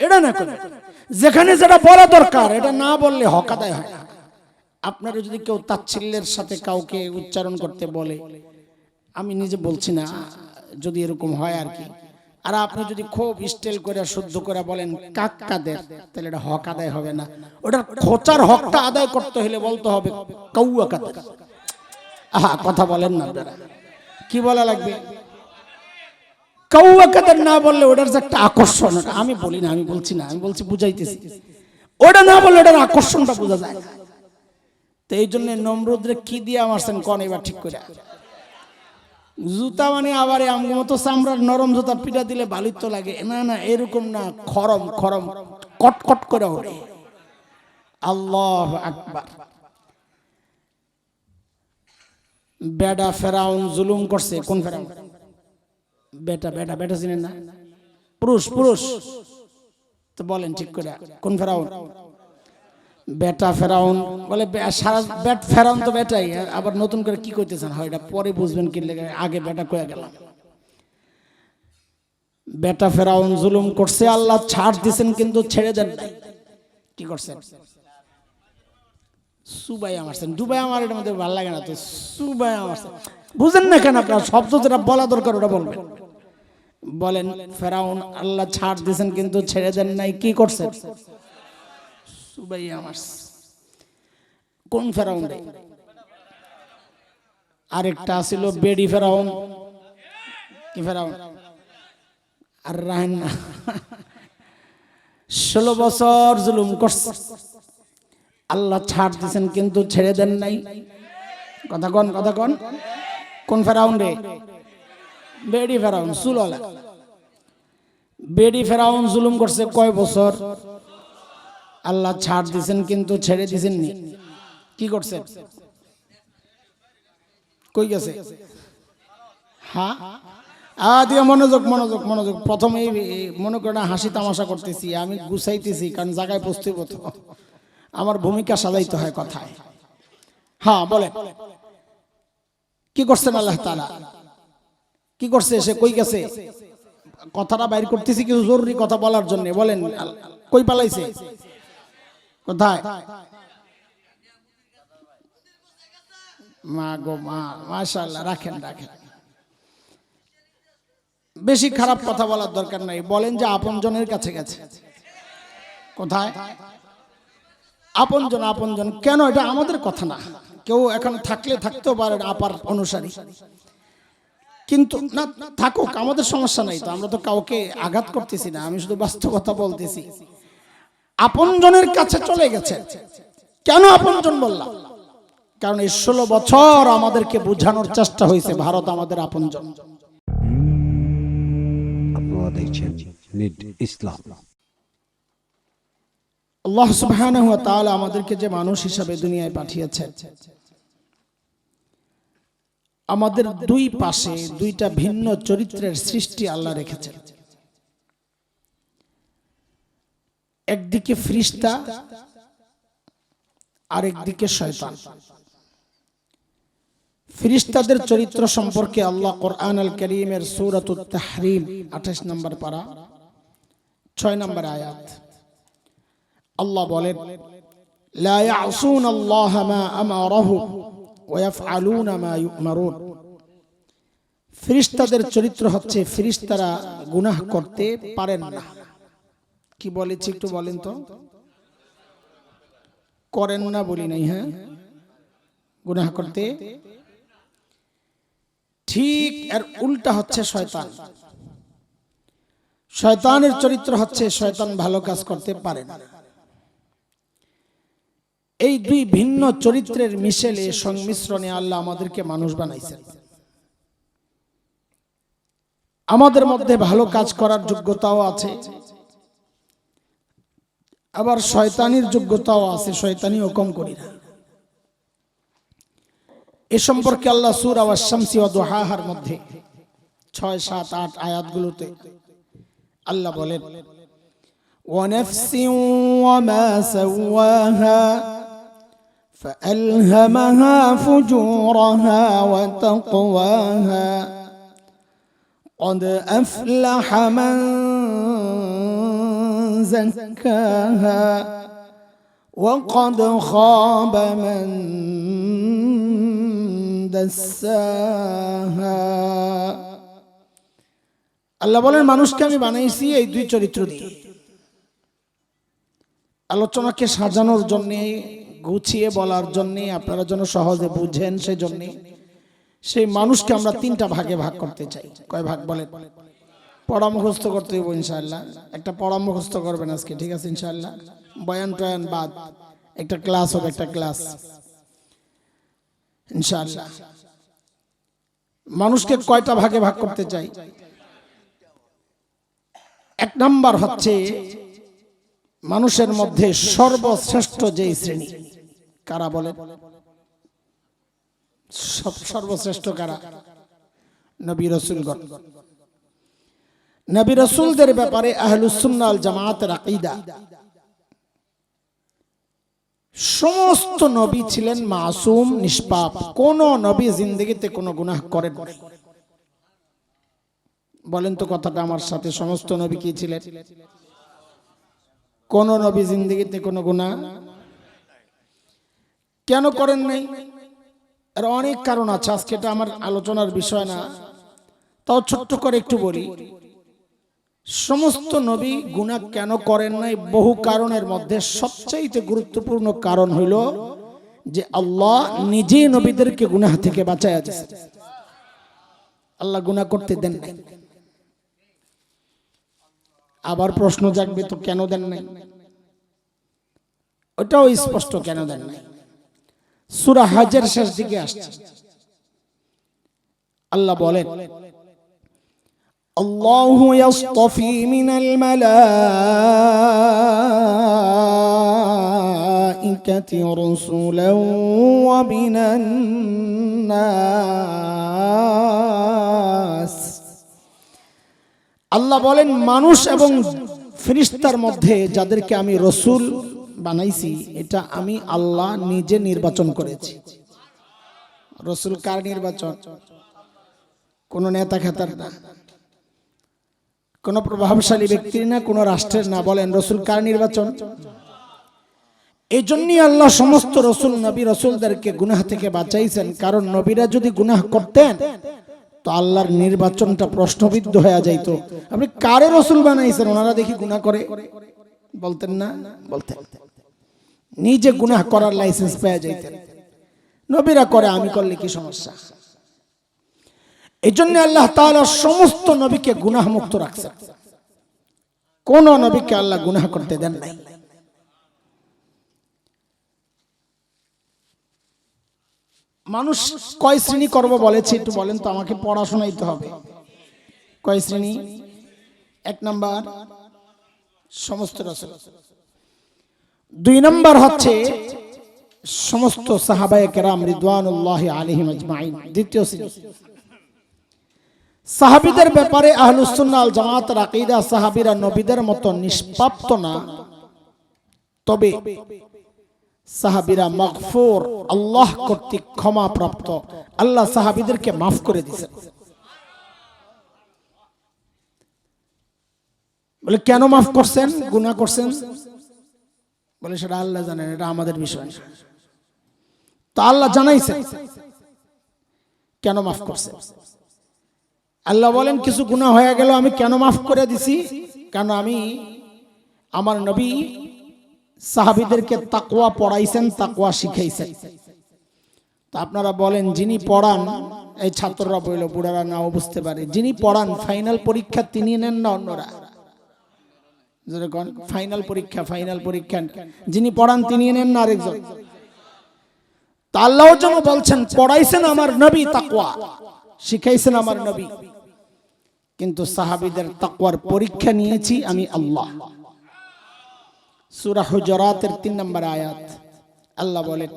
এটা না যেখানে যেটা বলা দরকার, এটা না বললে হক আদায় হয় না। আপনারা যদি কেউ তাচ্ছিল্যের সাথে কাউকে উচ্চারণ করতে বলে, আমি নিজে বলছি না, যদি এরকম হয় আর কি। আর আপনি যদি খুব স্টেল করে, শুদ্ধ করে বলেন কাক কাদের তাহলে এটা হক আদায় হবে না। ওটার খোঁচার হকটা আদায় করতে হলে বলতে হবে কৌয়া কাদের আহা, কথা বলেন না কি বলা লাগবে? কৌয়া কাদের না বললে ওটার যে একটা আকর্ষণ আমি বলি না, আমি বলছি না, আমি বলছি বুঝাইতেছি। ওটা না বললে ওটার আকর্ষণটা বোঝা যায়। তো এই জন্য নমরুদ্রে কি দিয়ে মারছেন কন এবার ঠিক করে? জুতা মানে আবার আমগো মতো চামড়ার নরম জুতা পিটা দিলে ভালোই তো লাগে। না না, এরকম না, খরম খরম, কটকট করে ওঠে আল্লাহ আকবার। বেডা ফেরাউন জুলুম করছে, কোন ফেরাউন? বেটা বেটা বেটা চিনেন না? পুরুষ পুরুষ। তো বলেন ঠিক করে, কোন ফেরাউন? বেটা ফেরাউন, বলে সারা বেট ফেরাউন তো বেটাই আবার নতুন করে কি করতেছেন হয় এটা পরে বুঝবেন কি লেগে আগে বেটা কয়ে গেলাম বেটা ফেরাউন জুলুম করছে, আল্লাহ ছাড় দিছেন, কিন্তু ছেড়ে দেন নাই। কি করছেন? সুবাই আমারছেন। দুবাই আমার এটার মধ্যে ভালো লাগে না তো, সুবাই আমারছেন। বুঝেন না কেন আপনার শব্দ যেটা বলা দরকার, ওটা বলবেন। বলেন, ফেরাউন আল্লাহ ছাড় দিছেন কিন্তু ছেড়ে দেন নাই, কি করছেন কোন ফেরাউন আরেকটা ছিল বেডি ফেরাউন। কি ফেরাউন? আর রাহেন না। ষোলো বছর জুলুম করছে। আল্লাহ ছাড় দিছেন কিন্তু ছেড়ে দেন নাই। কথা কন কথা কন। কোন ফেরাউন রে? বেডি ফেরাউন, সুললা। বেডি ফেরাউন জুলুম করছে কয় বছর? আল্লাহ ছাড় দিছেন কিন্তু ছেড়ে দিছেন নি কি করছেন কই গেছে? হ্যাঁ আ মনোযোগ মনোযোগ মনোযোগ। প্রথমে মনে করে হাসি তামাশা করতেছি, আমি গুছাইতেছি, কারণ জায়গায় হতো আমার ভূমিকা সাজাইতে হয় কথায়। হ্যাঁ বলে কি করছেন আল্লাহ তাআলা? কি করছে? সে কই গেছে? কথাটা বাইর করতেছি কিছু জরুরি কথা বলার জন্য। বলেন কই পালাইছে? কোথায়? মা গো, মা, মাশাআল্লাহ, রাখেন রাখেন। বেশি খারাপ কথা বলার দরকার নাই। বলেন যে আপনজনের কাছে গেছে। কোথায়? আপনজন আপনজন। কেন? এটা আমাদের কথা না। কেউ এখন থাকলে থাকতেও পারে আপার অনুসারী। কিন্তু না থাকুক আমাদের সমস্যা নাই তো আমরা তো কাউকে আঘাত করতেছি না আমি শুধু বাস্তবতা বলতেছি। আপনজনের কাছে চলে গেছে। কেন আপনজন বললাম? কারণ এই ষোলো বছর আমাদেরকে বোঝানোর চেষ্টা হয়েছে ভারত আমাদের আপনজন। আপনারা দেখছেন ইসলাম। আল্লাহ সুবহানাহু ওয়া তাআলা আমাদেরকে যে মানুষ হিসাবে দুনিয়ায় পাঠিয়েছেন আমাদের দুই পাশে দুইটা ভিন্ন চরিত্রের সৃষ্টি আল্লাহ রেখেছেন। একদিকে ফ্রিস্তা আরেকদিকে শয়তান। ফিরিস্তাদের চরিত্র সম্পর্কে আল্লাহ কোরআন আল করিমের সূরাতুত তাহরিম 28 নম্বর পারা। ছয় নম্বর আয়াত। আল্লাহ বলেন লা ইয়াসুন আল্লাহ মা আমারাহু। ওয়া ইয়াফআলুনা মা ইউমারুন ফেরেশতাদের চরিত্র হচ্ছে ফেরেশতারা গুনাহ করতে পারেন না। কি বলেছি একটু বলেন তো? করেন না বলি নাই হ্যাঁ? গুনাহ করতে? ঠিক এর উল্টা হচ্ছে শয়তান। শয়তানের চরিত্র হচ্ছে শয়তান ভালো কাজ করতে পারে না। এই দুই ভিন্ন চরিত্রের মিশেলে সংমিশ্রণে আল্লাহ আমাদেরকে মানুষ বানাইছেন আমাদের মধ্যে ভালো কাজ করার যোগ্যতাও আছে আবার শয়তানির যোগ্যতাও আছে শয়তানিও কম করি না এ সম্পর্কে আল্লাহ সুর আওয়াজ শামসি ওয়া দুহাহার মধ্যে ছয় সাত আট আয়াতগুলোতে আল্লাহ বলেন ونفس وما سواها فألهمها فجورها وتقواها قد أفلح من زكاها وقد خاب من دساها আল্লাহ বলেন মানুষকে আমি বানাইছি এই দুই চরিত্র দিয়ে আলোচনাকে সাজানোর জন্য গুছিয়ে বলার জন্যে, আপনারা যেন সহজে বুঝেন সেজন্য, সেই মানুষকে আমরা তিনটা ভাগে ভাগ করতে চাই। কয় ভাগ বলে পড়া মুখস্থ করতে হইব ইনশাআল্লাহ। একটা পড়া মুখস্থ করবেন আজকে, ঠিক আছে ইনশাআল্লাহ? বয়ান টয়ান বাদ, একটা ক্লাস হবে, একটা ক্লাস। ইনশাআল্লাহ। মানুষকে কয়টা ভাগে ভাগ করতে চাই? এক নাম্বার হচ্ছে, মানুষের মধ্যে সর্বশ্রেষ্ঠ যেই শ্রেণি কারা বলে? সব- সর্বশ্রেষ্ঠ কারা? নবী রসুলগণ। নবী রসুলদের ব্যাপারে আহলুসুন্নাল জামাতের আকিদা। সমস্ত নবী ছিলেন মাসুম, নিষ্পাপ। কোন নবী জিন্দগিতে কোনো গুনাহ করেন। বলেন তো কথাটা আমার সাথে, সমস্ত নবী কি ছিলেন? কোন নবী জিন্দগিতে কোনো গুনাহ কেন করেন নাই? এর অনেক কারণ আছে, আজকে এটা আমার আলোচনার বিষয় না। তাও ছোট্ট করে একটু বলি। সমস্ত নবী গুণা কেন করেন নাই? বহু কারণের মধ্যে সবচাইতে গুরুত্বপূর্ণ কারণ হইল যে আল্লাহ নিজে নবীদেরকে গুনাহ থেকে বাঁচায় দিয়েছে। আল্লাহ গুনাহ করতে দেন নাই। আবার প্রশ্ন জাগবে, তো কেন দেন নাই? ওটাও স্পষ্ট কেন দেন নাই? সুরা হাজের শেষ দিকে আসছে আল্লাহ বলেন الله يصطفي من الملائكة رسلا ومن الناس আল্লাহ বলেন মানুষ এবং ফিরিস্তার মধ্যে যাদেরকে আমি রসুল বানাইছি, এটা আমি আল্লাহ নিজে নির্বাচন করেছি। রসুল কার নির্বাচন? কোন নেতা খেতার না। কোন প্রভাবশালী ব্যক্তির না, কোন রাষ্ট্রের না। বলেন, রসুল কার নির্বাচন? এই জন্যই আল্লাহ সমস্ত রসুল, নবী রসুলদেরকে গুনাহ থেকে বাঁচাইছেন। কারণ নবীরা যদি গুনাহ করতেন, তো আল্লাহর নির্বাচনটা প্রশ্নবিদ্ধ হয়ে যাইতো। আপনি কারে রসুল বানাইছেন? ওনারা দেখি গুনাহ করে। বলতেন না? বলতেন। নিজে গুনাহ করার লাইসেন্স পেয়ে যাইতেন। নবীরা করে, আমি করলে কি সমস্যা? এই জন্য আল্লাহ তাআলা সমস্ত নবীকে গুনাহ মুক্ত রাখছেন। কোন নবীকে আল্লাহ গুনাহ করতে দেন নাই। মানুষ কয় শ্রেণি করব বলেছে, একটু বলেন তো, আমাকে পড়াশোনাইতে হবে। কয় শ্রেণি? এক নাম্বার, সমস্ত রসুল। দুই নাম্বার হচ্ছে সমস্ত সাহাবায়ে কেরাম রিদওয়ানুল্লাহ আলাইহিম আজমাইন, দ্বিতীয় সাহাবিদের ব্যাপারে আহলুসুন্নাহ আল জামাতের আকীদা সাহাবীরা নবীদের মতো নিষ্পাপ্ত না। তবে সাহাবীরা আল্লাহ কর্তৃক ক্ষমা প্রাপ্ত। আল্লাহ সাহাবীদেরকে মাফ করে দিয়েছেন। বলে, কেন মাফ করছেন? গুনাহ করছেন? বলে, সেটা আল্লাহ জানেন, এটা আমাদের বিষয়। তা আল্লাহ জানাইছেন কেন মাফ করছে? আল্লাহ বলেন, কিছু গুনাহ হয়ে গেল, আমি কেন মাফ করে দিছি? কেন আমি আমার নবী সাহাবিদেরকে তাকওয়া পড়াইছেন, তাকওয়া শিখাইছেন। তা আপনারা বলেন, যিনি পড়ান, এই ছাত্ররা বইল, বুড়ারা নাও বুঝতে পারে। যিনি পড়ান, ফাইনাল পরীক্ষা তিনি নেন না অন্যরা। ফাইনাল পরীক্ষা ফাইনাল পরীক্ষা। যিনি পড়ান, তিনি নেন না আরেকজন। আল্লাহ যেন বলছেন, পড়াইছেন আমার নবী শিখাইছেন আমার নবী। কিন্তু সাহাবিদের তাকওয়ার পরীক্ষা নিয়েছি আমি আল্লাহ। সুরাহ জরাতের তিন নম্বর আয়াত। আল্লাহ বলেন,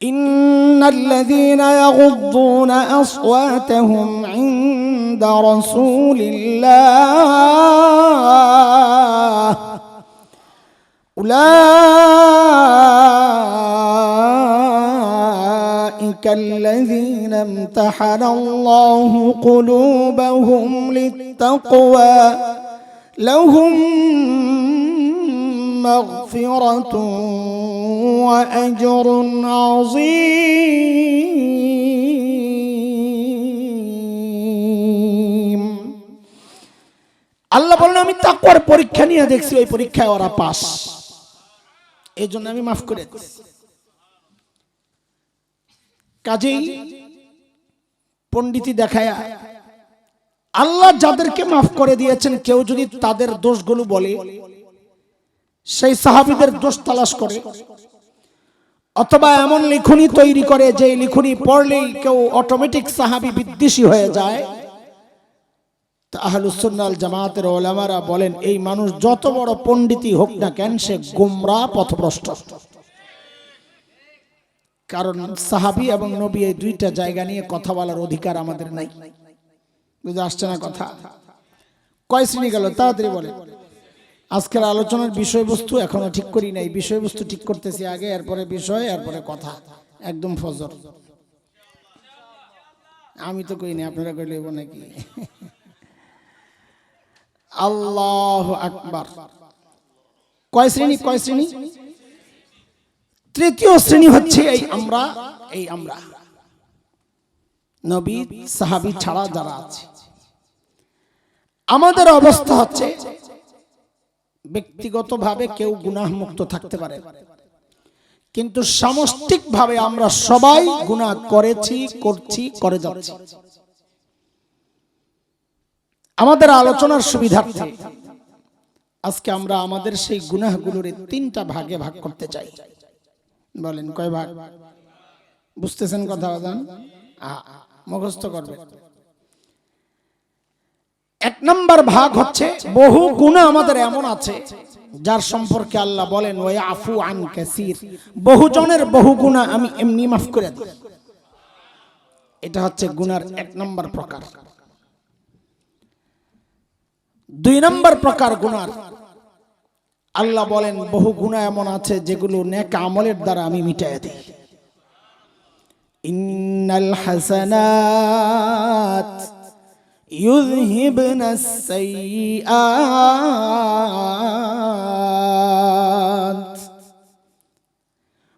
ইন্নাল্লাযীনা ইয়াগুদ্দুনা আসওয়াতাহুম ইন عند رسول الله. أولئك الذين امتحن الله قلوبهم للتقوى. لهم مغفرة وأجر عظيم. আল্লাহ বলেন, আমি তাকওয়ার পরীক্ষা নিয়ে দেখছি, ওই পরীক্ষায় ওরা পাস। এই জন্য আমি মাফ করে কাজেই পণ্ডিতি দেখায়, আল্লাহ যাদেরকে মাফ করে দিয়েছেন, কেউ যদি তাদের দোষগুলো বলে, সেই সাহাবিদের দোষ তালাশ করে, অথবা এমন লিখনি তৈরি করে যে লিখনি পড়লেই কেউ অটোমেটিক সাহাবি বিদ্বেষী হয়ে যায় তা আহলুসুন্নাল জামাতের ওলামারা বলেন, এই মানুষ যত বড় পণ্ডিতই হোক না কেন, সে গুমরা পথভ্রষ্ট। কারণ সাহাবি এবং নবী এই দুইটা জায়গা নিয়ে কথা বলার অধিকার আমাদের নাই। বুঝে আসছে না কথা? কয় শ্রেণি গেল? তাড়াতাড়ি বলে আজকের আলোচনার বিষয়বস্তু এখনও ঠিক করি নাই। বিষয়বস্তু ঠিক করতেছি আগে, এরপরে বিষয়, এরপরে কথা। একদম ফজর। আমি তো কই না আপনারা কইলে নাকি? আল্লাহ আকবার কয় শ্রেণি? কয় শ্রেণি? তৃতীয় শ্রেণি হচ্ছে এই আমরা এই আমরা। নবী, সাহাবি ছাড়া যারা আছে। আমাদের অবস্থা হচ্ছে, ব্যক্তিগতভাবে কেউ গুনাহ মুক্ত থাকতে পারে। কিন্তু সামষ্টিকভাবে আমরা সবাই গুনাহ করেছি, করছি, করে যাচ্ছি। আমাদের আলোচনার সুবিধার্থে আজকে আমরা আমাদের সেই গুনাহগুলোর তিনটা ভাগে ভাগ করতে চাই। বলেন, কয় ভাগ? বুঝতেছেন কথা বাদান মুখস্থ করবে। এক নম্বর ভাগ হচ্ছে, বহু গুণা আমাদের এমন আছে, যার সম্পর্কে আল্লাহ বলেন ওই আফু আন কাসির। বহু জনের বহু গুণা আমি এমনি মাফ করে দিই। এটা হচ্ছে গুনার এক নম্বর প্রকার। দুই নম্বর প্রকার গুনার আল্লাহ বলেন বহু গুণা এমন আছে যেগুলো নেক আমলের দ্বারা আমি মিটাই দিই ইন্নাল হাসানাত يذهبن السيئات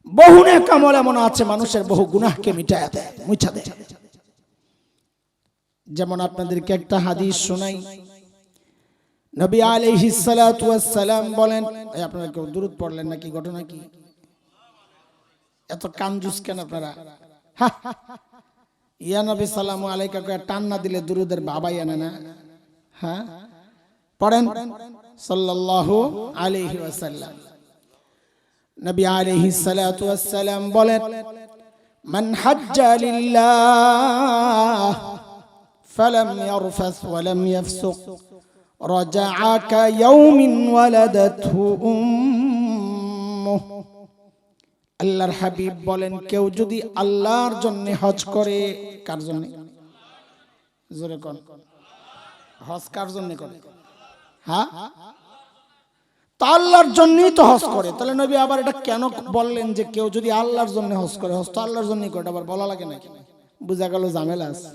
বহু নেক আমল এমন আছে মানুষের বহু গুনাহকে মিটায় দেয় মুছা দেয় যেমন আপনাদেরকে একটা হাদিস শোনাই নবী সালাতু সালাম বলেন আপনারা কেউ দূরত পড়লেন নাকি? ঘটনা কি? এত কানজুস কেন আপনারা। ইয়া নবী সালামু আলাইকা টান না দিলে দুরুদের বাবাই আনে না? হ্যাঁ পড়েন, সাল্লাল্লাহু আলাইহি ওয়াসাল্লাম। নবী আলাইহি সালাতু ওয়াসসালাম বলেন, মান হাজ্জা লিল্লাহ, ফালাম ইয়ারফাস ওয়ালাম ইয়াফসুক। رجع كيوم ولدته أمه আল্লাহর হাবিব বলেন কেউ যদি আল্লাহর জন্য হজ করে কার জন্য জোরে কোন হজ কার জন্য করে হ্যাঁ তা আল্লাহর জন্যই তো হজ করে তাহলে নবী আবার এটা কেন বললেন যে কেউ যদি আল্লাহর জন্য হজ করে হজ তো আল্লাহর জন্যই করে এটা আবার বলা লাগে নাকি বুঝা গেল ঝামেলা আছে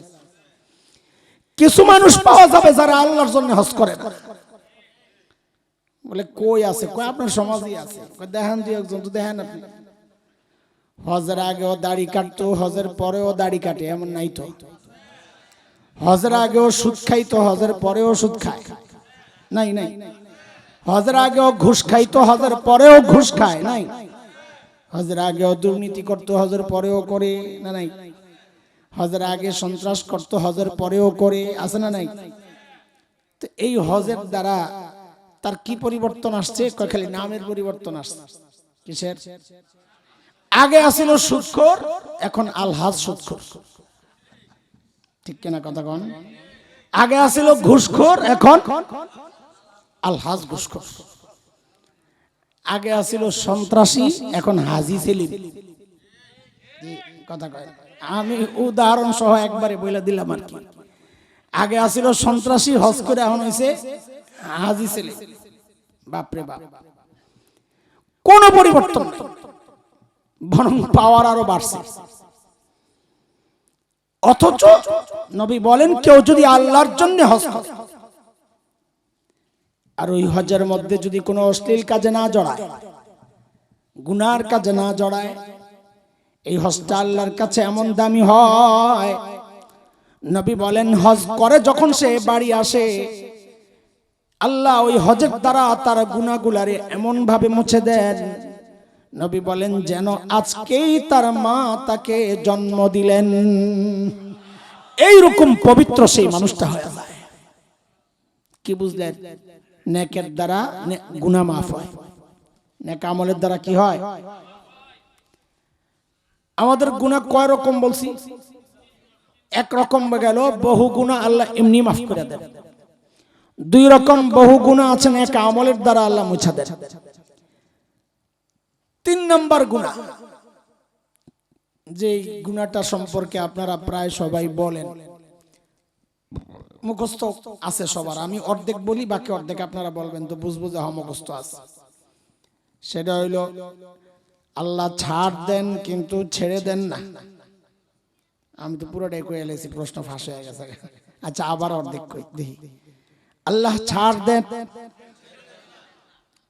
কিছু মানুষ পাওয়া যাবে যারা আল্লাহর জন্য হজ করে। বলে, কই আছে? কই আপনার সমাজই আছে? দেখেন দুই একজন, তো দেখেন আপনি। হজের আগেও দাড়ি কাটতো, হজের পরেও দাড়ি কাটে, এমন নাই তো। হজের আগেও সুদ খাইতো, হজের পরেও সুদ খায়। নাই নাই। হজের আগেও ঘুষ খাইতো, হজের পরেও ঘুষ খায়। নাই। হজের আগেও দুর্নীতি করতো, হজের পরেও করে। না, নাই। হজের আগে সন্ত্রাস করতো, হজের পরেও করে, আছে না নাই? তো এই হজের দ্বারা তার কি পরিবর্তন আসছে? খালি নামের পরিবর্তন আসছে। কিসের? আগে আসিল সুৎখর, এখন আলহাজ সুৎখর। ঠিক কিনা কথা কন? আগে আসিল ঘুষখোর, এখন আলহাজ ঘুষখোর। আগে আসিল সন্ত্রাসী, এখন হাজি সেলিম। কথা কয়? আমি উদাহরণ সহ একবারে বইলা দিলাম আর কি। আগে আসিল সন্ত্রাসী, হজ করে এখন হয়েছে হাজি সেলিম বাপরে বাপ। কোন পরিবর্তন বরং পাওয়ার আরও বাড়ছে। অথচ নবী বলেন, কেউ যদি আল্লাহর জন্য হজ আর ওই হজের মধ্যে যদি কোনো অশ্লীল কাজে না জড়ায়, গুনার কাজে না জড়ায় এই হজটা আল্লাহর কাছে এমন দামি হয়। নবী বলেন, হজ করে যখন সে বাড়ি আসে, আল্লাহ ওই হজের দ্বারা তার গুনাগুলারে এমন ভাবে মুছে দেন। নবী বলেন, যেন আজকেই তার মা তাকে জন্ম দিলেন। এইরকম পবিত্র সেই মানুষটা হয়ে কি বুঝলেন? নেকের দ্বারা গুনাহ মাফ হয়। নেক আমলের দ্বারা কি হয়? আমাদের গুনাহ কয় রকম বলছি? এক রকম গেল, বহু গুণা আল্লাহ এমনি মাফ করে দেন। দুই রকম বহু গুণা আছেন এক আমলের দ্বারা আল্লাহ মুছা দেন। তিন নম্বর গুণা যে গুণাটা সম্পর্কে আপনারা প্রায় সবাই বলেন। মুখস্থ আছে সবার, আমি অর্ধেক বলি, বাকি অর্ধেক আপনারা বলবেন, তো বুঝব যে হ্যাঁ মুখস্থ আছে। সেটা হইল আল্লাহ ছাড় দেন, কিন্তু ছেড়ে দেন না। আমি তো পুরোটাই কয়ে এলেছি প্রশ্ন ফাঁস হয়ে গেছে। আচ্ছা আবার অর্ধেক দেখি। আল্লাহ ছাড় দেন।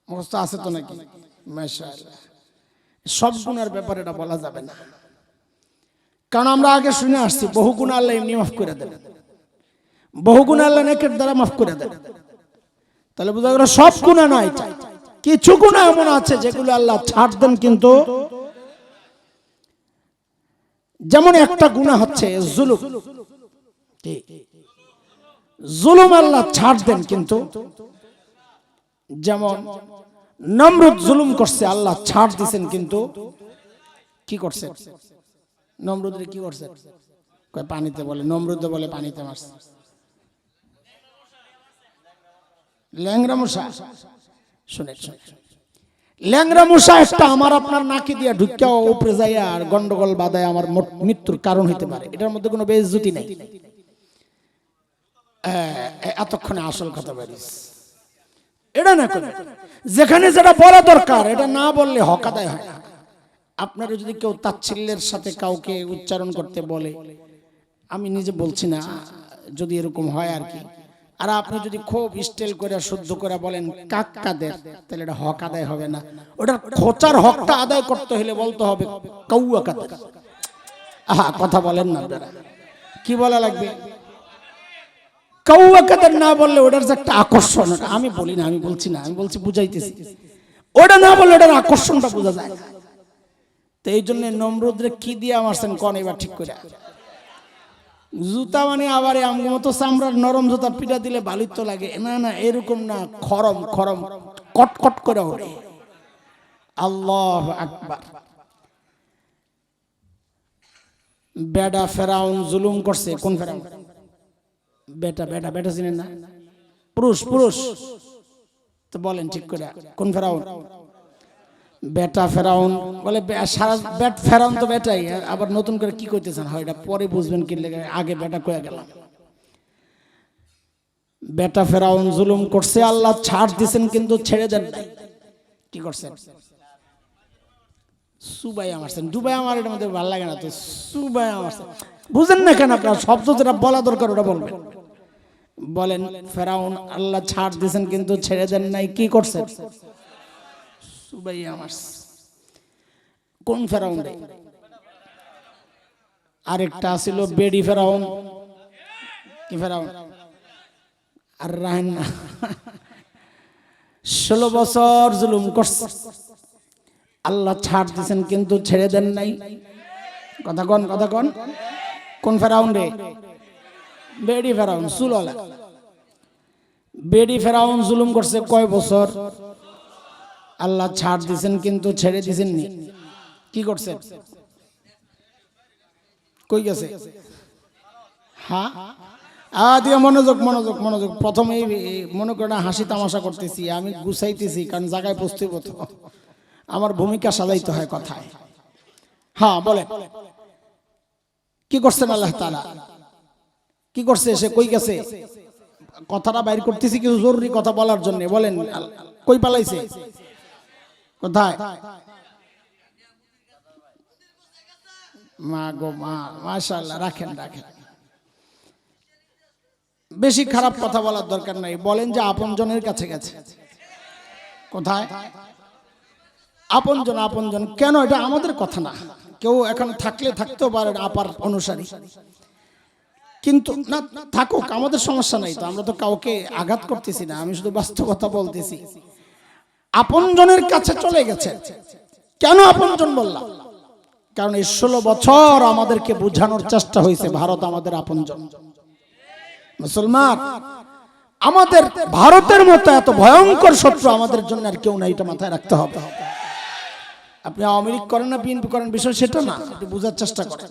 মুখস্থ আছে তো নাকি? সব গুণের ব্যাপারে এটা বলা যাবে না। কারণ আমরা আগে শুনে আসছি, বহু গুণ আল্লাহ এমনি মাফ করে দেন। বহু গুণ আল্লাহ নেকের দ্বারা মাফ করে দেন। তাহলে বোঝা গেল সব গুণা নয় কিছু গুণা এমন আছে যেগুলো আল্লাহ ছাড় দেন কিন্তু যেমন একটা গুণা হচ্ছে জুলুম। জুলুম আল্লাহ ছাড় দেন কিন্তু যেমন নমরুদ জুলুম করছে, আল্লাহ ছাড় দিছেন কিন্তু কি করছে? নমরুদ কি করছে? পানিতে বলে, নমরুদ বলে পানিতে মারছে। ল্যাংরা মশা শুনে শুনে ল্যাংরা মশা একটা আমার আপনার নাকি দিয়া ঢুকিয়া উপরে যাইয়া আর গন্ডগোল বাদায় আমার মৃত্যুর কারণ হইতে পারে। এটার মধ্যে কোনো বেজ্জুতি নেই। এতক্ষণে আসল কথা বাড়িস এটা না করে। যেখানে যেটা বলা দরকার, এটা না বললে হক আদায় হয় না। আপনারা যদি কেউ তাচ্ছিল্যের সাথে কাউকে উচ্চারণ করতে বলে, আমি নিজে বলছি না, যদি এরকম হয় আর কি। আর আপনি যদি খুব স্টেল করে, শুদ্ধ করে বলেন কাক কাদের তাহলে এটা হক আদায় হবে না। ওটার খোঁচার হকটা আদায় করতে হলে বলতে হবে কৌয়া কাদের আহা, কথা বলেন না কি বলা লাগবে? কৌয়া কাদের না বললে ওটার যে একটা আকর্ষণ আমি বলি না, আমি বলছি না, আমি বলছি বুঝাইতেছি। ওটা না বললে ওটার আকর্ষণটা বোঝা যায়। তো এই জন্য নমরুদ্রে কি দিয়ে মারছেন কন এবার ঠিক করে। জুতা মানে আবার মতো চামড়ার নরম জুতা পিটা দিলে বালির তো লাগে। না না, এরকম না, খরম খরম, কট কট করে ওঠে আল্লাহ আকবার। বেডা ফেরাউন জুলুম করছে, কোন ফেরাউন? বেটা বেটা বেটা চিনেন না? পুরুষ পুরুষ। তো বলেন ঠিক করে, কোন ফেরাউন? বেটা ফেরাউন, বলে সারা বেট ফেরাউন তো বেটাই আবার নতুন করে কি করতেছেন হয় এটা পরে বুঝবেন কি লেগে আগে বেটা কয়ে গেলাম বেটা ফেরাউন জুলুম করছে, আল্লাহ ছাড় দিছেন, কিন্তু ছেড়ে দেন নাই। কি করছেন? সুবাই আমারছেন দুবাই আমার এটা মধ্যে ভালো লাগে না তো সুবাই আমারছেন বুঝেন না কেন আপনার, শব্দ যেটা বলা দরকার ওটা বলবেন। বলেন, ফেরাউন, আল্লাহ ছাড় দিছেন, কিন্তু ছেড়ে দেন নাই, কি করছেন? সুবাই আমার কোন ফেরাউন আরেকটা ছিল বেডি ফেরাউন। কি ফেরাউন? আর রাহেন না। ষোলো বছর জুলুম করছে। আল্লাহ ছাড় দিছেন কিন্তু ছেড়ে দেন নাই। কথা কন কথা কন। কোন ফেরাউন রে? বেডি ফেরাউন সুললা বেডি ফেরাউন জুলুম করছে কয় বছর? আল্লাহ ছাড় দিছেন কিন্তু ছেড়ে দিছেন নি কি করছে? কই গেছে? হ্যাঁ আদিও মনোযোগ মনোযোগ মনোযোগ। প্রথমেই মনে করে না, হাসি তামাশা করতেছি, আমি গুছাইতেছি, কারণ জায়গায় বসতে তো। আমার ভূমিকা সাজাইতে হয় কথায়। হ্যাঁ বলে। কি করছেন আল্লাহ তালা কি করছে সে? কই গেছে? কথাটা বাইর করতেছি কিছু জরুরি কথা বলার জন্য। বলেন কই পালাইছে? কোথায়? মা গো মা মাশাল্লাহ রাখেন রাখেন। বেশি খারাপ কথা বলার দরকার নাই। বলেন যে আপনজনের কাছে গেছে। কোথায়? আপনজন আপনজন, কেন? এটা আমাদের কথা না। কেউ এখন থাকলে থাকতেও পারে আপার অনুসারী। কিন্তু না, থাকুক, আমাদের সমস্যা নাই তো। আমরা তো কাউকে আঘাত করতেছি না, আমি শুধু বাস্তবতা বলতেছি। আপনজনের কাছে চলে গেছে। কেন আপনজন বললাম? কারণ এই ষোলো বছর আমাদেরকে বোঝানোর চেষ্টা হয়েছে, ভারত আমাদের আপনজন। মুসলমান, আমাদের ভারতের মতো এত ভয়ঙ্কর শত্রু আমাদের জন্য আর কেউ না এটা মাথায় রাখতে হবে। আপনি আওয়ামী লীগ করেন না, বিএনপি করেন, বিষয় সেটা না একটু বোঝার চেষ্টা করেন।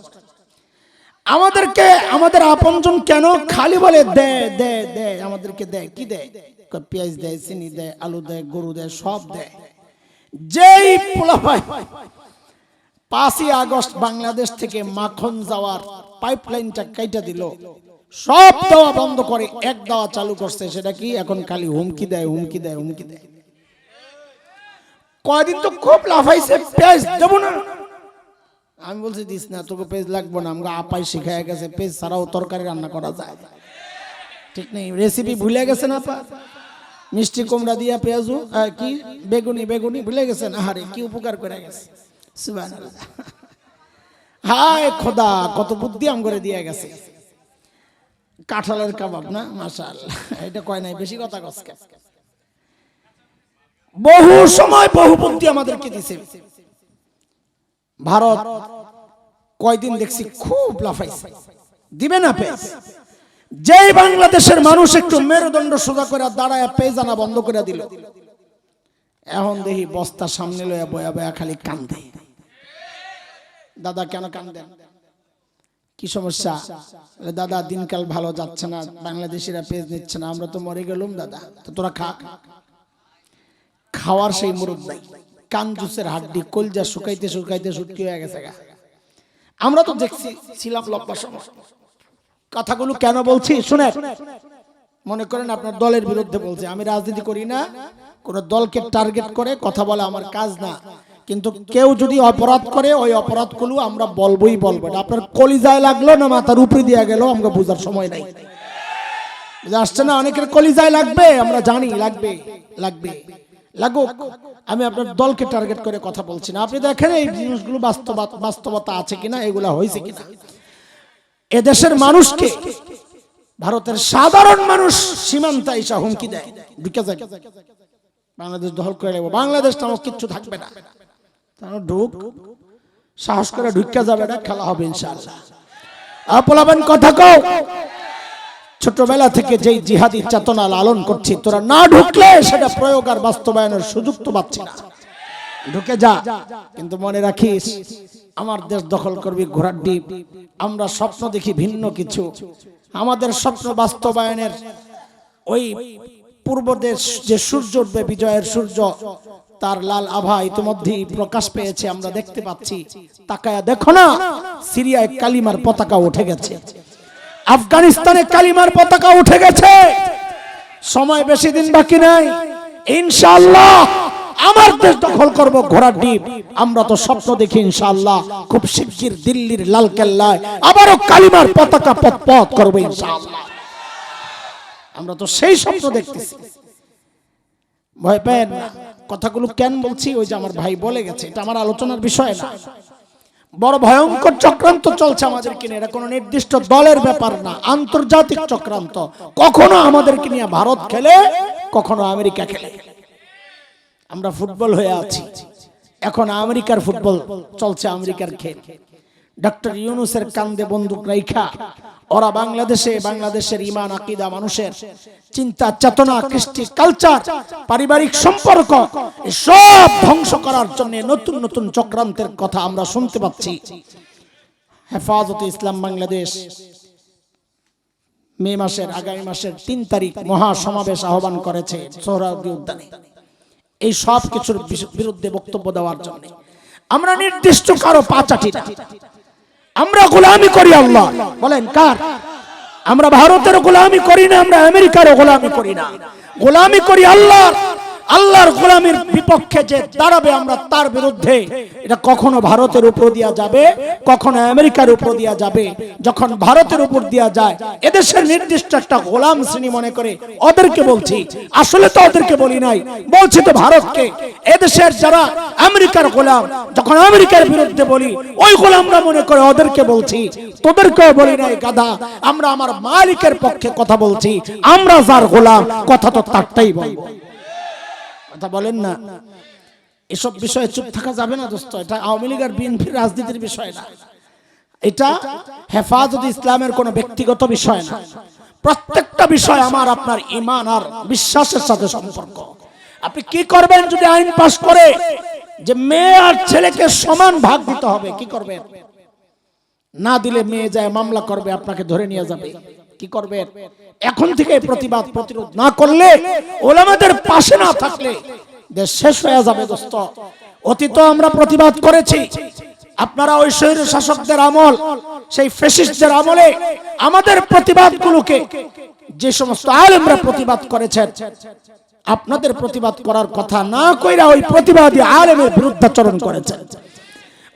আমাদেরকে, আমাদের আপনজন কেন খালি বলে, দে দে দে, আমাদেরকে দেয় কি দেয় পেঁয়াজ দেয় চিনি দেয় আলু দেয় গরু দেয় সব দেয় যেই পোলাপাই পাঁচই আগস্ট বাংলাদেশ থেকে মাখন যাওয়ার পাইপলাইনটা কাইটা দিল। সব দেওয়া বন্ধ করে এক দেওয়া চালু করছে। সেটা কি? এখন খালি হুমকি দেয় হুমকি দেয় হুমকি দেয়। কয়দিন তো খুব লাফাইছে, পেঁয়াজ দেবো না। আমি বলছি, দিস না, তোকে পেজ লাগবো না। আমাকে আপাই শিখায় গেছে পেজ ছাড়াও তরকারি রান্না করা যায়। ঠিক নেই রেসিপি ভুলে গেছেন আপা? মিষ্টি কুমড়া দিয়া পেঁয়াজু কি? বেগুনি বেগুনি, ভুলে গেছেন? আহারে, কি উপকার করে গেছে। হায় খোদা, কত বুদ্ধি আম করে দিয়ে গেছে। কাঁঠালের কাবাব না? মাশাল এটা কয় নাই, বেশি কথা কসকে বহু সময় বহু বুদ্ধি আমাদেরকে দিছে। ভারত কয়দিন দেখছি খুব লাফাইছে। দিবে না পেজ যেই বাংলাদেশের মানুষ একটু মেরুদণ্ড সোজা করে দাঁড়ায় পেজ আনা বন্ধ করে দিল। এখন দেখি বস্তা সামনে লইয়া বয়া বয়া খালি কান্দে। দাদা কেন কান্দেন? কি সমস্যা? দাদা, দিনকাল ভালো যাচ্ছে না, বাংলাদেশিরা পেজ নিচ্ছে না, আমরা তো মরে গেলুম, দাদা। তো তোরা খা। খাওয়ার সেই মুরুদ নাই। কান জুসের হাড্ডি, কলজা শুকাইতে শুকাইতে শুটকি হয়ে গেছে গা। আমরা তো দেখছি ছিলাম লম্বা সময়। কথাগুলো কেন বলছি? শুনে মনে করেন আপনার দলের বিরুদ্ধে বলছে, আমি রাজনীতি করি না, কোন দলকে টার্গেট করে কথা বলা আমার কাজ না। কিন্তু কেউ যদি অপরাধ করে, ওই অপরাধ অপরাধগুলো আমরা বলবোই বলব আপনার কলিজায় লাগল না মাথার উপরে দিয়ে গেল, আমরা বোঝার সময় নাই। আসছে না, অনেকের কলিজায় লাগবে, আমরা জানি, লাগবে লাগবে। লাগুক, আমি আপনার দলকে টার্গেট করে কথা বলছি না। আপনি দেখেন এই জিনিসগুলো বাস্তব, বাস্তবতা আছে কিনা, এগুলা হয়েছে কিনা। এদেশের মানুষকে ভারতের সাধারণ মানুষ সীমান্ত এসে হুমকি দেয়। ঢুকে বাংলাদেশ দখল করে নেব। বাংলাদেশ নামক কিচ্ছু থাকবে না। তাহলে ঢুক। সাহস করে ঢুকে যাবে না, খেলা হবে ইনশাআল্লাহ। আপলাবেন কথা কও। ছোটবেলা থেকে যেই জিহাদি চেতনা লালন করছি, তোরা না ঢুকলে সেটা প্রয়োগ আর বাস্তবায়নের সুযোগ তো পাচ্ছি না। ঢুকে যা, কিন্তু মনে রাখিস, আমার দেশ দখল করবি ঘোড়ার ডিপ, আমরা স্বপ্ন দেখি ভিন্ন কিছু। আমাদের স্বপ্ন বাস্তবায়নের ওই পূর্ব দেশ যে সূর্য উঠবে, বিজয়ের সূর্য, তার লাল আভা ইতিমধ্যেই প্রকাশ পেয়েছে, আমরা দেখতে পাচ্ছি। তাকায়া দেখো না, সিরিয়ায় কালিমার পতাকা উঠে গেছে। আফগানিস্তানে কালিমার পতাকা উঠে গেছে। সময় বেশি দিন বাকি নাই। ইনশাআল্লাহ আমার দেশ দখল করব ঘোড়ার ডিপ আমরা তো স্বপ্ন দেখি ইনশাআল্লাহ। খুব শিগগির দিল্লির লাল কেল্লায় আবারও কালিমার পতাকা পথ পথ করব ইনশাআল্লাহ। আমরা তো সেই স্বপ্ন দেখতেছি। ভয় পেন কথাগুলো কেন বলছি? ওই যে আমার ভাই বলে গেছে। এটা আমার আলোচনার বিষয় না। বড় ভয়ঙ্কর চক্রান্ত চলছে আমাদের নিয়ে এটা কোনো নির্দিষ্ট দলের ব্যাপার না, আন্তর্জাতিক চক্রান্ত। কখনো আমাদেরকে নিয়ে ভারত খেলে, কখনো আমেরিকা খেলে। আমরা ফুটবল হয়ে আছি। এখন আমেরিকার ফুটবল চলছে আমেরিকার খেল। ডক্টর ইউনুসের কান্দে বন্দুক রাইখা। ওরা বাংলাদেশে, বাংলাদেশের ইমান, আকিদা, মানুষের চিন্তা, চেতনা, কৃষ্টি কালচার পারিবারিক সম্পর্ক সব ধ্বংস করার জন্য নতুন নতুন চক্রান্তের কথা আমরা শুনতে পাচ্ছি। হেফাজতে ইসলাম বাংলাদেশ মে মাসের, আগামী মাসের তিন তারিখ মহা সমাবেশ আহ্বান করেছে সোহরাওয়ার্দী উদ্যানে। এই সব কিছুর বিরুদ্ধে বক্তব্য দেওয়ার জন্য। আমরা নির্দিষ্ট কারও পাচাটি না। আমরা গোলামি করি আল্লাহ। বলেন, কার? আমরা ভারতের গোলামি করি না, আমরা আমেরিকারও গোলামি করি না। গোলামি করি আল্লাহ আল্লাহর গোলামের বিপক্ষে যে দাঁড়াবে আমরা তার বিরুদ্ধে, এটা কখনো ভারতের উপর দিয়া যাবে, কখনো আমেরিকার উপর দিয়া যাবে। যখন ভারতের উপর দিয়া যায়, এদেশের নির্দিষ্ট একটা গোলাম শ্রেণি মনে করে, ওদেরকে বলছি, আসলে তো ওদেরকে বলি নাই, বলছি তো ভারতকে, এদেশের যারা আমেরিকার গোলাম, যখন আমেরিকার বিরুদ্ধে বলি, ওই গোলামরা মনে করে ওদেরকে বলছি, তোদেরকেও বলি নাই, গাধা, আমরা আমার মালিকের পক্ষে কথা বলছি, আমরা যার গোলাম, কথা তো তারটাই বলব। কথা বলেন না। এসব বিষয়ে চুপ থাকা যাবে না দোস্ত, এটা আওয়ামী লীগ আর বিএনপির রাজনীতির বিষয় না। এটা হেফাজত ইসলামের কোনো ব্যক্তিগত বিষয় না। প্রত্যেকটা বিষয় আমার, আপনার ইমান আর বিশ্বাসের সাথে সম্পর্ক। আপনি কি করবেন যদি আইন পাশ করে যে মেয়ে আর ছেলেকে সমান ভাগ দিতে হবে, কি করবেন? না দিলে মেয়ে যায়, মামলা করবে, আপনাকে ধরে নিয়ে যাবে। কি করবেন এখন থেকে প্রতিবাদ প্রতিরোধ না করলে ওলামাদের পাশে না থাকলে দেশ শেষ হয়ে যাবে, দোস্ত। অতীত আমরা প্রতিবাদ করেছি। আপনারা ওই শহীদ শাসকদের আমল, সেই ফেসিস্টদের আমলে আমাদের প্রতিবাদগুলোকে যে সমস্ত আলেমরা প্রতিবাদ করেছেন, আপনাদের প্রতিবাদ করার কথা না কইরা ওই প্রতিবাদী আলেমের বিরুদ্ধাচরণ করেছেন।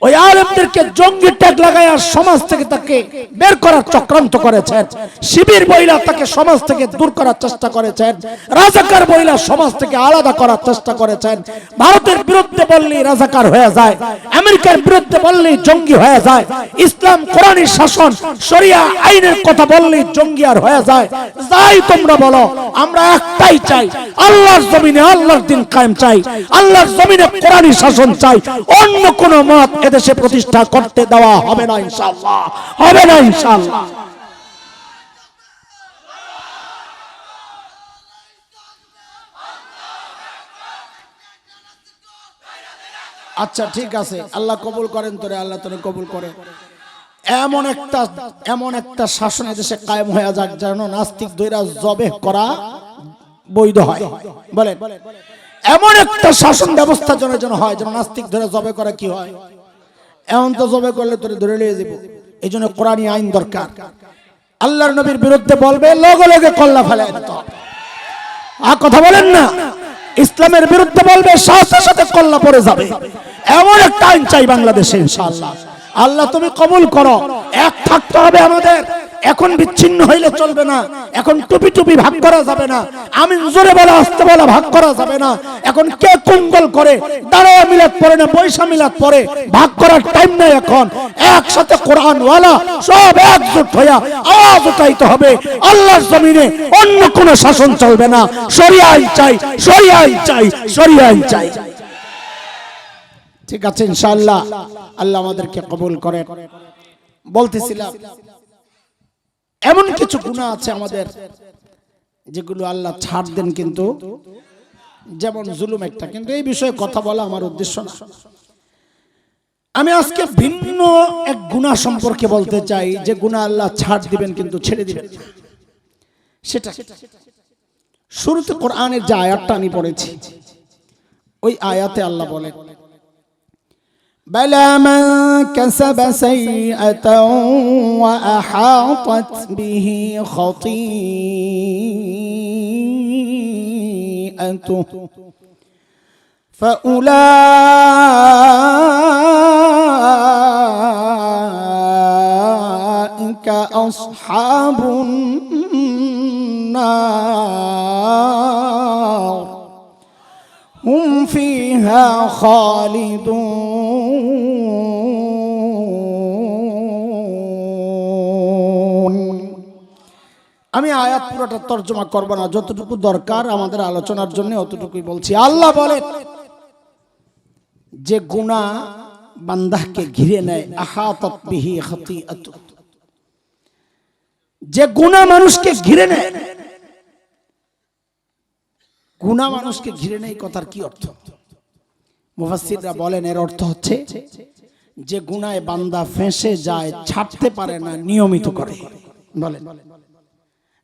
ওই আলেমদেরকে জঙ্গি ট্যাগ লাগাইয়া সমাজ থেকে তাকে বের করার চক্রান্ত করেছেন। শিবির বইলা তাকে সমাজ থেকে দূর করার চেষ্টা করেছেন। রাজাকার বইলা সমাজ থেকে আলাদা করার চেষ্টা করেছেন। ভারতের বিরুদ্ধে বললেই রাজাকার হয়ে যায়, আমেরিকার বিরুদ্ধে বললেই জঙ্গি হয়ে যায়, ইসলাম কোরআনের শাসন, শরিয়া আইনের কথা বললেই জঙ্গি আর হয়ে যায়। যাই তোমরা বলো, আমরা একটাই চাই, আল্লাহর জমিনে আল্লাহর দিন কায়েম চাই, আল্লাহর জমিনে কোরআনী শাসন চাই, অন্য কোনো মত এদেশে প্রতিষ্ঠা করতে দেওয়া হবে না ইনশাআল্লাহ। হবে না ইনশাআল্লাহ। আচ্ছা ঠিক আছে। আল্লাহ কবুল করেন তোরে, আল্লাহ তোরে কবুল করে। এমন একটা এমন একটা শাসন দেশে কায়েম হয়ে যাক যেন নাস্তিক দৈরা জবে করা বৈধ হয়। বলেন। এমন একটা শাসন ব্যবস্থা যেন যেন হয়, যেন নাস্তিক ধরে জবে করা কি হয়? এমন তো জবে করলে তোরে ধরে নিয়ে যাব। এই জন্য কোরআনী আইন দরকার। আল্লাহর নবীর বিরুদ্ধে বলবে, লগে লগে কল্লা ফেলে আর কথা বলেন না। ইসলামের বিরুদ্ধে বলবে সাথে সাথে কল্লা পড়ে যাবে। এমন একটা আইন চাই বাংলাদেশে, ইনশাআল্লাহ। আল্লাহ তুমি কবুল করো। এক থাকতে হবে আমাদের। এখন বিচ্ছিন্ন হইলে চলবে না। এখন টুপি টুপি ভাগ করা যাবে না। আমি জোরে বলা, আসতে বলা, ভাগ করা যাবে না। এখন কে কুঙ্গল করে? দাঁড়ায় মিলাদ পড়ে না, পয়সা মিলাদ পরে ভাগ করার টাইম নাই এখন। একসাথে কোরআন ওয়ালা সব একজোট হইয়া আওয়াজ উঠাইতে হবে। আল্লাহর জমিনে অন্য কোন শাসন চলবে না। শরিয়া আইন চাই শরিয়া আইন চাই শরিয়া আইন চাই। ঠিক আছে, ইনশাআল্লাহ। আল্লাহ আমাদেরকে কবুল করেন। বলতেছিলাম এমন কিছু গুণা আছে আমাদের যেগুলো আল্লাহ ছাড় দেন কিন্তু। যেমন জুলুম একটা। কিন্তু এই বিষয়ে কথা বলা আমার উদ্দেশ্য না। আমি আজকে ভিন্ন এক গুণা সম্পর্কে বলতে চাই যে গুণা আল্লাহ ছাড় দিবেন কিন্তু ছেড়ে দিবেন। সেটা শুরুতে কোরআনের যে আয়াতটা আমি পড়েছি ওই আয়াতে আল্লাহ বলেন بلى من كسب سيئة وأحاطت به خطيئته. فأولئك أصحاب النار. هم فيها خالدون. আমি আয়াত পুরোটা তর্জমা করব না, যতটুকু দরকার আমাদের আলোচনার জন্য অতটুকুই বলছি। আল্লাহ বলে, যে গুণা বান্দাহকে ঘিরে নেয় যে গুণা মানুষকে ঘিরে নেয় গুণা মানুষকে ঘিরে নেই কথার কি অর্থ? মুফাসসিররা বলেন, এর অর্থ হচ্ছে যে গুনায় বান্দা ফেঁসে যায়, ছাড়তে পারে না, নিয়মিত করে। বলেন,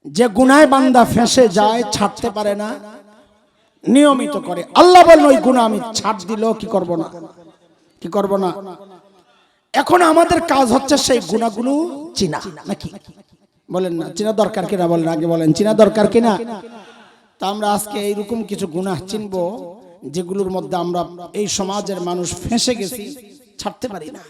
যে গুনায় বান্দা ফেঁসে যায়, ছাড়তে পারে না, নিয়মিত করে। আল্লাহ বলেন, ওই গুণা আমি ছাড় দিলেও কি করব না? কি করব না? এখন আমাদের কাজ হচ্ছে সেই গুণাগুলো চিনা, নাকি? বলেন না, চিনা দরকার কিনা? বলেন, আগে বলেন, চিনা দরকার কিনা? তা আমরা আজকে এইরকম কিছু গুনাহ চিনব। যেগুলোর মধ্যে আমরা এই সমাজের মানুষ ফেঁসে গেছি ছাড়তে পারি না।